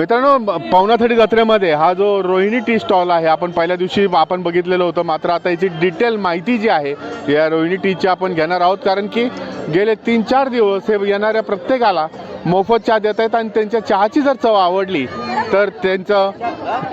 मित्रांनो पावनाथडी जत्रेमध्ये हा जो रोहिणी टी स्टॉल आहे आपण पहिल्या दिवशी आपण बघितलेलं होतं मात्र आता याची डिटेल माहिती जी आहे या रोहिणी टीची आपण घेणार आहोत कारण की गेले तीन चार दिवस हे येणाऱ्या प्रत्येकाला मोफत चहा देत आहेत आणि त्यांच्या चहाची जर चव आवडली तर त्यांचं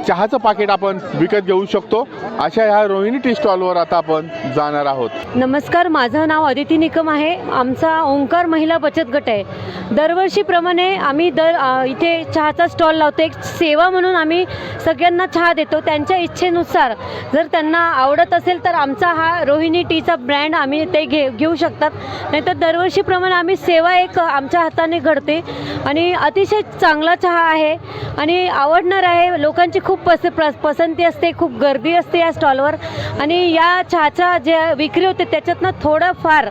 चहाचं पाकिट आपण विकत घेऊ शकतो. अशा ह्या रोहिणी टी स्टॉलवर आता आपण जाणार आहोत. नमस्कार माझं नाव अदिती निकम आहे. आमचा ओंकार महिला बचत गट आहे. दरवर्षीप्रमाणे आम्ही दर इथे चहाचा स्टॉल लावतो. एक सेवा म्हणून आम्ही सगळ्यांना चहा देतो. त्यांच्या इच्छेनुसार जर त्यांना आवडत असेल तर आमचा हा रोहिणी टीचा ब्रँड आम्ही ते घे घेऊ शकतात. नाहीतर दरवर्षीप्रमाणे आम्ही सेवा एक आमच्या हाताने घडते. आणि अतिशय चांगला चहा आहे. आणि आवडणार आहे. लोकांची खूप पस प्र पसंती असते खूप गर्दी असते या स्टॉलवर. आणि या चहाच्या जे विक्री होते त्याच्यातनं थोडंफार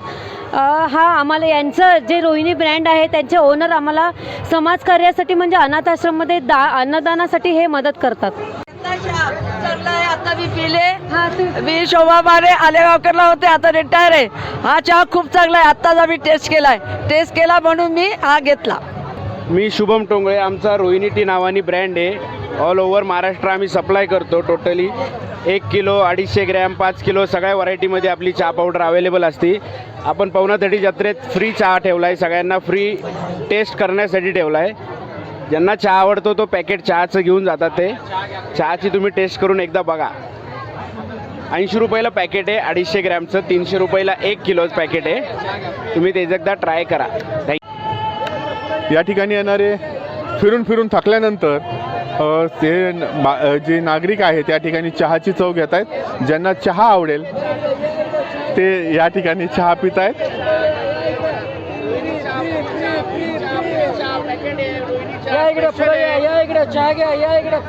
हा आम्हाला यांचं जे रोहिणी ब्रँड आहे त्यांचे ओनर आम्हाला समाजकार्यासाठी म्हणजे अनाथ आश्रममध्ये दा अन्नदानासाठी हे मदत करतात. आता मी पिले. हा तू मी शोभा मारे आलेगावकरला होते आता रिटायर आहे. हा चहा खूप चांगला आहे आत्ताच आम्ही टेस्ट केलाय. टेस्ट केला म्हणून मी हा घेतला. मी शुभम टोंगळे आमचा रोहिणी टी नावानी ब्रँड आहे. ऑल ओव्हर महाराष्ट्र आम्ही सप्लाय करतो टोटली एक किलो अडीचशे ग्रॅम पाच किलो सगळ्या व्हरायटीमध्ये आपली चहा पावडर अवेलेबल असते. आपण पवनाथडी जत्रेत फ्री चहा ठेवला आहे सगळ्यांना फ्री टेस्ट करण्यासाठी ठेवला आहे ज्यांना चहा आवडतो तो पॅकेट चहाचं घेऊन जातात ते. चहाची तुम्ही टेस्ट करून एकदा बघा. ऐंशी रुपयाला पॅकेट आहे अडीचशे ग्रॅमचं तीनशे रुपयाला एक किलोचं पॅकेट आहे. तुम्ही ते एकदा ट्राय करा. थँक्यू या ठिकाणी येणारे फिरून फिरून थकल्यानंतर ते जे नागरिक आहे त्या ठिकाणी चहाची चव घेत आहेत. ज्यांना चहा आवडेल ते या ठिकाणी चहा पित आहेत. या इकडे चहा घ्या या इकडे